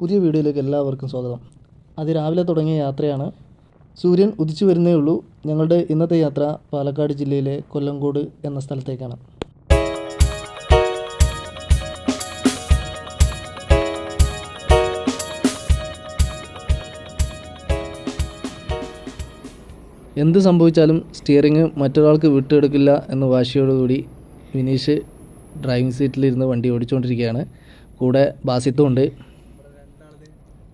പുതിയ വീഡിയോയിലേക്ക് എല്ലാവർക്കും സ്വാഗതം. അതിരാവിലെ തുടങ്ങിയ യാത്രയാണ്. സൂര്യൻ ഉദിച്ചു വരുന്നേ ഉള്ളൂ. ഞങ്ങളുടെ ഇന്നത്തെ യാത്ര പാലക്കാട് ജില്ലയിലെ കൊല്ലങ്കോട് എന്ന സ്ഥലത്തേക്കാണ്. എന്ത് സംഭവിച്ചാലും സ്റ്റിയറിങ് മറ്റൊരാൾക്ക് വിട്ടെടുക്കില്ല എന്ന വാശിയോടുകൂടി വിനീഷ് ഡ്രൈവിംഗ് സീറ്റിലിരുന്ന് വണ്ടി ഓടിച്ചുകൊണ്ടിരിക്കുകയാണ് കൂടെ ബാസിത്തും ഉണ്ട്.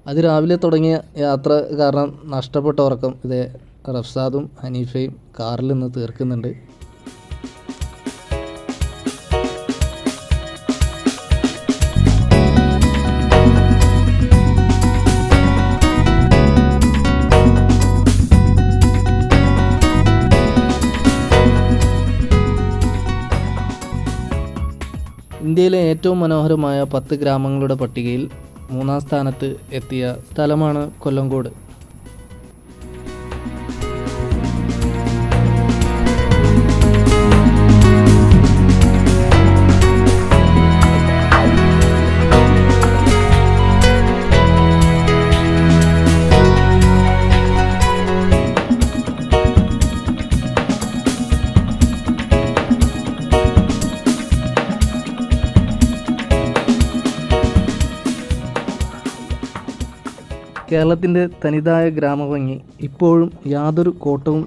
അത് രാവിലെ തുടങ്ങിയ യാത്ര കാരണം നഷ്ടപ്പെട്ട ഉറക്കം ഇതേ റഫ്സാദും ഹനീഫയും കാറിൽ നിന്ന് തീർക്കുന്നുണ്ട്. ഇന്ത്യയിലെ ഏറ്റവും മനോഹരമായ പത്ത് ഗ്രാമങ്ങളുടെ പട്ടികയിൽ മൂന്നാം സ്ഥാനത്ത് എത്തിയ സ്ഥലമാണ് കൊല്ലങ്കോട് കേരളത്തിന്റെ തനിതായ ഗ്രാമഭംഗി ഇപ്പോഴും യാതൊരു കോട്ടവും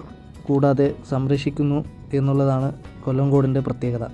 കൂടാതെ സംരക്ഷിക്കുന്നു എന്നുള്ളതാണ് കൊല്ലങ്കോടിന്റെ പ്രത്യേകത.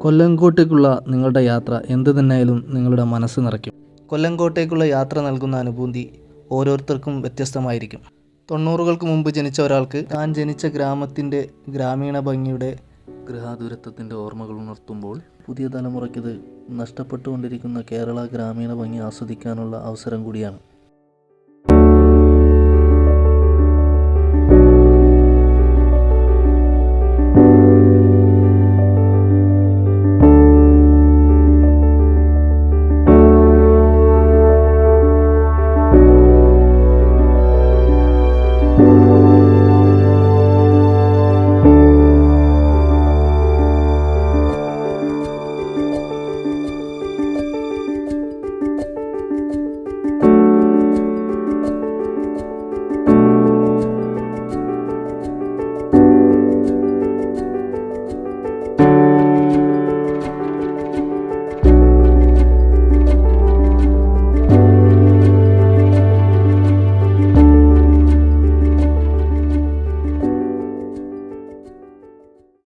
കൊല്ലങ്കോട്ടേക്കുള്ള നിങ്ങളുടെ യാത്ര എന്തു തന്നെയായാലും നിങ്ങളുടെ മനസ്സ് നിറയ്ക്കും. കൊല്ലങ്കോട്ടേക്കുള്ള യാത്ര നൽകുന്ന അനുഭൂതി ഓരോരുത്തർക്കും വ്യത്യസ്തമായിരിക്കും. തൊണ്ണൂറുകൾക്ക് മുമ്പ് ജനിച്ച ഒരാൾക്ക് താൻ ജനിച്ച ഗ്രാമത്തിന്റെ ഗ്രാമീണ ഭംഗിയുടെ ഗൃഹാതുരത്വത്തിന്റെ ഓർമ്മകൾ ഉണർത്തുമ്പോൾ പുതിയ തലമുറയ്ക്കത് നഷ്ടപ്പെട്ടുകൊണ്ടിരിക്കുന്ന കേരള ഗ്രാമീണ ഭംഗി ആസ്വദിക്കാനുള്ള അവസരം കൂടിയാണ്.